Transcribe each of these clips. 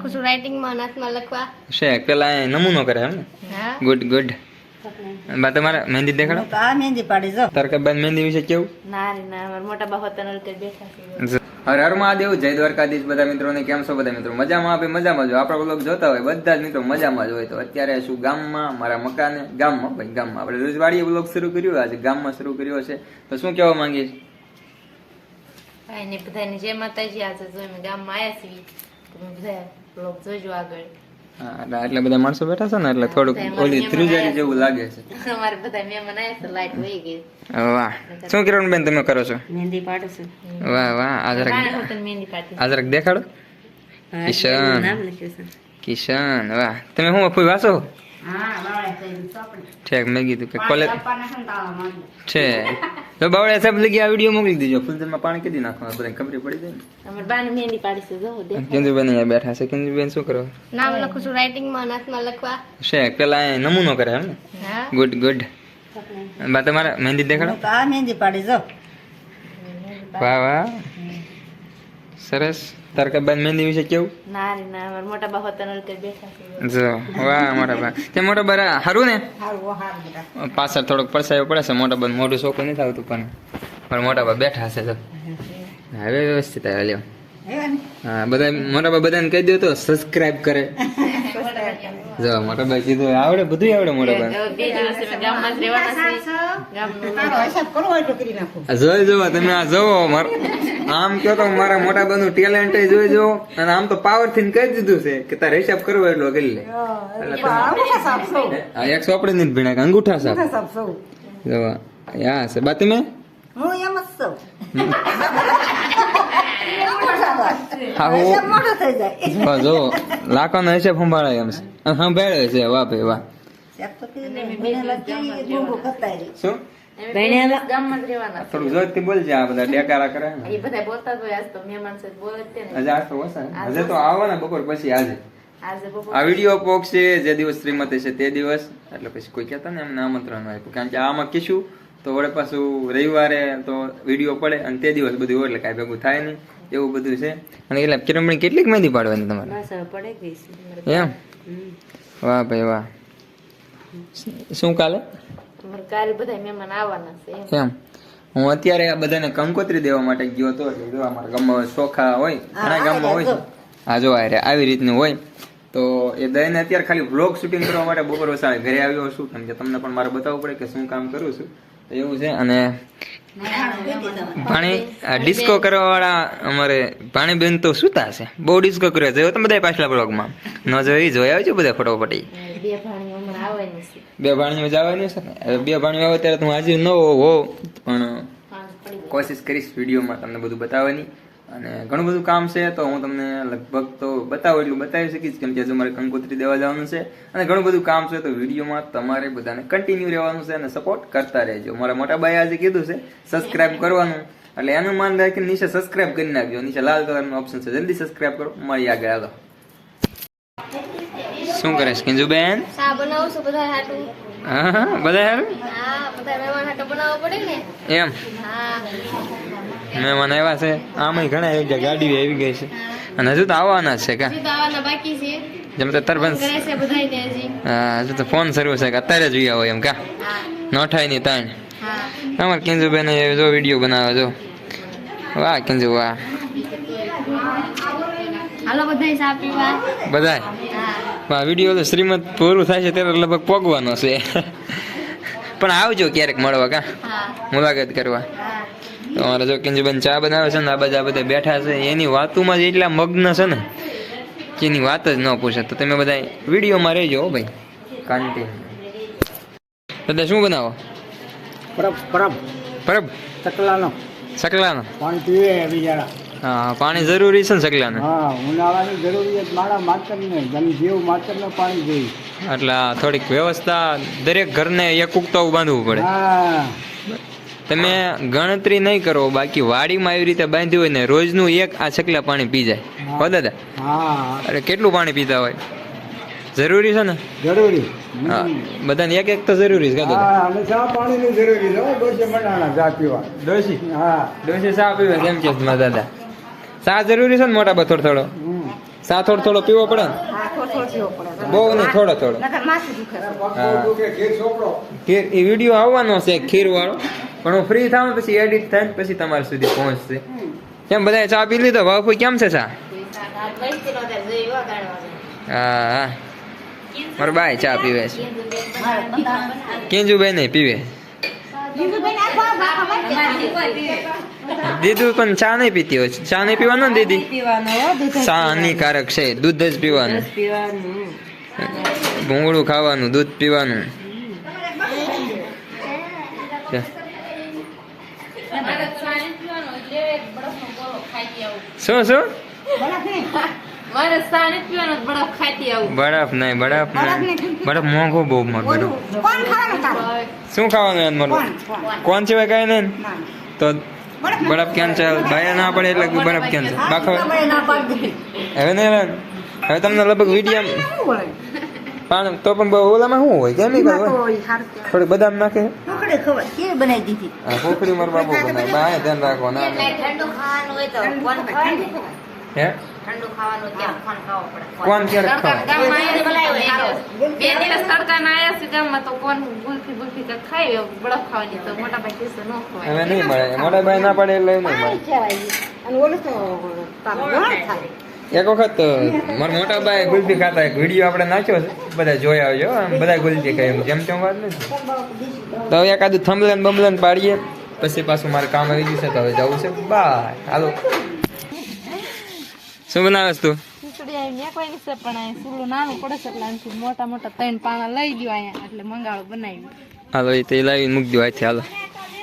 લખું છું રાઇટિંગમાં નાથમાં લખવા. છે પેલા નમૂનો કરે એમ ગુડ ગુડ બા તમારે મહેંદી દેખાડો. આ મહેંદી પાડી જો. તારકાબાદ મહેંદી વિશે કેવું? ના રે ના મારા મોટા બા હોતા રીતે બેઠા છે. હર હર મહાદેવ જય દ્વારકાધીશ બધા મિત્રોને કેમ છો બધા મિત્રો? મજામાં? આપે મજામાં જો આપણા બ્લોગ જોતા હોય બધા જ મિત્રો મજામાં જ હોય. તો અત્યારે શું ગામમાં મારા મકાને ગામમાં ભાઈ ગામમાં. આપણે રજવાડીએ બ્લોગ શરૂ કર્યો આજે ગામમાં શરૂ કર્યો છે. તો શું કહેવા માંગીએ છીએ? ભાઈ ને બધાને જય માતાજી. આજે જો અમે ગામમાં આવ્યા છીએ બધા બ્લોગ જોજો આગળ. હા એટલે બધા માણસો બેઠા છે ને એટલે થોડુંક ઓલી ત્રીજારી જેવું લાગે છે. અમારે બધા મહેમાન આવ્યા છે લાઈટ વહી ગઈ. વાહ. શું કિરણ બેન તમે કરો છો? મહેંદી પાડું છું. વાહ વાહ. આ જરાક મહેંદી પાડતી આ જરાક દેખાડો. હા, કિશન. નામ લખ્યું છે. કિશન વાહ. તમે વાસો? હા કઈ ચોપડી ઠેક મેં કીધું કે કોલેજ. છે. તો બાવળે સાહેબ લગી આ વિડિયો મોકલી દેજો. ફૂલજરમાં પાણી કદી નાખવા બધા ખબર પડી જાય ને? અમારે બાને મહેંદી પાડી છે જો દે કેન્દ્રબેન અહીંયા બેઠા છે. કેન્દ્રબેન શું કરો નામ લખું છું રાઇટિંગમાં નાથમાં લખવા. છે પેલા નમૂનો કરે એમ ને? હા. ગુડ ગુડ બા તમારે મહેંદી દેખાડો. આ મહેંદી પાડી જો. વાહ વાહ. સરસ. તારકાબાદ મહેંદી વિશે કેવું? ના રે ના મારા મોટા બા હોતા રીતે બેઠા છે. જો વાહ મોટા બા તે મોટા બા હારું ને? હારું હારું બેટા. પાછળ થોડોક પડસાયો પડે છે મોટા બા મોઢું ચોખ્ખું નથી આવતું પણ. પણ મોટા બા બેઠા છે તો. હવે વ્યવસ્થિત આવે લ્યો. હા બધા મોટા બા બધાને કહી દો તો સબસ્ક્રાઇબ કરે. જો મોટા બા કીધું આવડે બધું આવડે મોટા બા હવે બે દિવસ અમે ગામમાં જ રહેવાના છે ગામનું તારો હિસાબ કરવો હોય તો કરી નાખું? આ જોઈ જોવો તમે આ જોવો માર- આમ કયો તો મારા મોટા બાનું ટેલેન્ટ જોઈ જોવો અને આમ તો પાવરથી કહી દીધું છે કે તારે હિસાબ કરવો એટલો કરી લે. આ એક સોપડી ની ભીણા કે અંગૂઠા સાપ સાફ યા છે. બા તમે હું એમ જ હા હું હિસાબ જો સંભાળાય એમ છે. છે. વાહ ભાઈ વાહ. શું? ભણ્યા ગામમાં જ રહેવાના છે. થોડુંક જોરથી બોલજે આ બધા ડેકારા કરે એ બધા બોલતા જ હોય આજ તો મહેમાન છે બોલે જ ને. હજે આજ તો ઓછા ને. હજે તો આવવાના બપોર પછી આજે. આજે આ વીડિયો પોક છે જે દિવસ શ્રીમતી છે તે દિવસ. એટલે પછી કોઈ કહેતા ને એમને આમંત્રણ આપ્યું કારણ કે આમાં કીશું તો વળે પાછું રવિવારે તો વીડિયો પડે અને તે દિવસ બધું હોય એટલે કાંઈ ભેગું થાય નહીં. એવું બધું છે. અને એટલે કિરમણી કેટલીક મહેંદી પાડવાની તમારે? બસ હવે પડે ગઈ છે. એમ? વાહ ભાઈ વાહ. શું કાલે? કાલે બધા મહેમાન આવવાના છે એમ. હું અત્યારે આ બધાને કંકોત્રી દેવા માટે ગયો હતો એટલે જો અમારા ગામમાં ચોખા હોય ઘણા ગામમાં હોય હા જો રહ્યા, આવી રીતનું હોય. તો એ દઈને અત્યારે ખાલી વ્લોગ શૂટિંગ કરવા માટે બપોર વસાવે. ઘરે આવ્યો છું. કેમ કે તમને પણ મારે બતાવવું પડે કે શું કામ કરું છું. તો એવું છે. અને પાણી ડિસ્કો કરવા વાળા અમારે પાણી બેન તો સુતા છે. બહુ ડિસ્કો કર્યો છે. તમે બધા પાછલા બ્લોગમાં ન જોઈ જોયા આવજો બધા ફટોફટી. બે ભાણીઓ હમણાં આવવાની છે. બે ભાણીઓ જવાની છે ને? બે ભાણીઓ આવે ત્યારે હું હાજર ન હો પણ કોશિશ કરીશ વિડીયોમાં તમને બધું બતાવવાની. અને ઘણું બધું કામ છે તો હું તમને લગભગ તો બતાવું એટલું બતાવી શકીશ કેમ કે હજુ મારે કંકોત્રી દેવા જવાનું છે. અને ઘણું બધું કામ છે તો વિડીયોમાં તમારે બધાને કન્ટિન્યુ રહેવાનું છે અને સપોર્ટ કરતા રહેજો. મારા મોટા ભાઈ આજે કીધું છે સબસ્ક્રાઇબ કરવાનું. એટલે એનું માન રાખીને નીચે સબસ્ક્રાઇબ કરી નાખજો. નીચે લાલ કલરનું ઓપ્શન છે. જલ્દી સબસ્ક્રાઇબ કરો. મળી આગળ. હાલો. શું કરે? છે કિંજુબેન શા બનાવું છું બધા હાટું. હા બધા યાર હા બધા મહેમાન હાટું બનાવવો પડે ને? એમ? હા. મહેમાન આવ્યા છે. આમાં ઘણા આવી ગયા ગાડી આવી ગઈ છે. અને હજુ તો આવવાના છે કા? હજુ તો આવવાના બાકી છે. જેમ તો તરબંધ કરે છે બધાયને હજી. હા હજુ તો ફોન સર્વિસ છે કે અત્યારે જ જોયા હોય એમ કા? હા. નોઠાઈ ની તાણ. હા. અમારે કિંજુબેન એ જો વીડિયો બનાવે જો. વાહ કિંજુ વાહ. હાલો બધાય ચા પીવા. બધાય? વાહ વીડિયો તો શ્રીમદ પૂરું થાય છે ત્યારે લગભગ પોગવાનો છે. પણ આવજો ક્યારેક મળવા કા? મુલાકાત કરવા. હા તમારે જો કિંજુબેન ચા બનાવે છે ને આ બધા બધા બેઠા છે. એની વાતોમાં જ એટલા મગ્ન છે ને કે એની વાત જ ન પૂછે. તો તમે બધા વિડીયોમાં રહેજો હો ભાઈ. કાંતિ દાદા શું બનાવો? પરબ પરબ. પરબ. ચકલાનો. સકલાનો પાણી પીવે બિચારા. હા પાણી જરૂરી છે ને સકલાને હા ઉનાળાની જરૂરિયાત મારા માતરને જન જીવ માતરને પાણી જોઈએ. એટલે થોડીક વ્યવસ્થા દરેક ઘરને એક ઉગતાવું બાંધવું પડે. હા. તમે ગણતરી નહીં કરો બાકી વાડીમાં એવી રીતે બાંધ્યું હોય ને રોજનું એક આ સકલા પાણી પી જાય. હો. દાદા? અરે કેટલું પાણી પીતા હોય? જરૂરી છે ને? જરૂરી. બધાને એક એક તો જરૂરી છે દાદા? ચા પાણીની જરૂરી છે ડોસે ચા પીવા. ડોશી હા. ડોશી ચા પીવે કેમ કે દાદા? ચા જરૂરી છે ને મોટા બા થોડો થોડો સા થોડો થોડો પીવો પડે ને? હા થોડો થોડો પીવો પડે. બહુ નહીં થોડો થોડો નકર માથું દુખે છે. હા ખીર એ વીડિયો આવવાનો છે ખીર વાળો પણ હું ફ્રી થાઉં પછી એડિટ થાય ને પછી તમારા સુધી પહોંચશે. કેમ બધા ચા પી લીધો? બાપુ કેમ છે ચા? હા હા. મારો બાય ચા પીવે છે. કેંજુભાઈ નહીં પીવે દીદુ પણ ચા નહીં પીતી હોય ચા નહીં પીવાનું ને દીદી? ચા હાનિકારક છે. દૂધ જ પીવાનું. ભૂંગળું ખાવાનું દૂધ પીવાનું. શું શું? બરફ નહીં બરફ બરફ મોંઘો બહુ કોણ શું ખાવાનું? કોણ? સિવાય કઈ નહીં તો બરફ કેન્સલ ભાઈ ના પડે એટલે બરફ કેન્સલ હા, ના દે. હવે નહીં હવે હવે તમને લગભગ વીડિયો પણ તો પણ ઓલામાં શું હોય? કેમ થોડી બદામ નાખે? ખોખરી મારા બાપુ બનાવે બા ધ્યાન રાખો ના ઠંડુ ખાવાનું હોય તો કોણ ક્યારે ને? હે? ઠંડુ ખાવાનું ત્યારે કોણ ખાવું પડે કોણ ક્યારેક તડકા ખાય? ગામમાં આયા છે બે દિવસ તડકા ના આયા છે ગામમાં તો કોણ ગુલફી ગુલફી કાંઈક ખાય બરફ ખાવાની તો મોટા ભાઈ કેસે ન ખવાય. હવે નહીં મળે. મોટા ભાઈ ના પડે એટલે નહીં મળે. અને ઓલું તો. એક વખત મારા મોટા ભાઈ ગુલ્ફી ખાતા એક વીડિયો આપણે નાખ્યો છે. બધા જોઈ આવજો આમ બધા ગુલ્ફી ખાય એમ. જેમ તેમ વાત નથી. તો હવે એકાદું થંબલન બમલન પાડીએ. પછી પાછું મારે કામ આવી ગયું છે તો હવે જવું છે. બાય હાલો. શું બનાવે તું? ખીચડી આવી મેકવાની છે પણ અહીં સુલું નાનું પડે છે એટલે આનાથી મોટા મોટા ત્રણ પાણા લઈ ગયો અહીંયા એટલે મંગાળો બનાવી હાલો એ તો લાવીને મૂકી દો આથી હાલો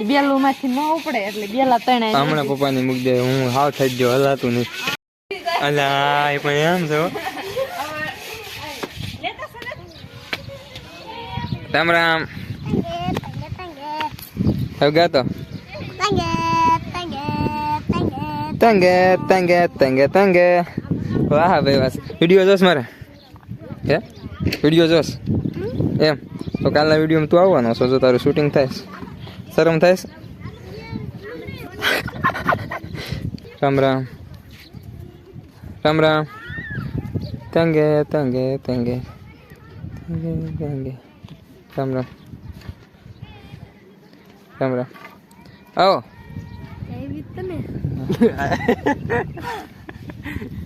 બેલું માંથી ન ઉપડે એટલે બેલા ત્રણ અહીં હમણાં પપ્પાને મૂકી દે હું હાવ થઈ ગયો હલાતું નહીં અલા એ પણ એમ છો રામ રામ હવે ગાતો તંગે તંગે તંગે તંગે વાહ ભાઈ વાહ. વીડિયો જોશ મારે. હે? વીડિયો જોશ. એમ. તો કાલના વિડીયોમાં તું આવવાનો છો જો તારું શૂટિંગ થાય. શરમ થાય? રામ રામ. રામ રામ. તંગે તંગે તંગે. તંગે તંગે. રામ રામ. રામ રામ. આવો.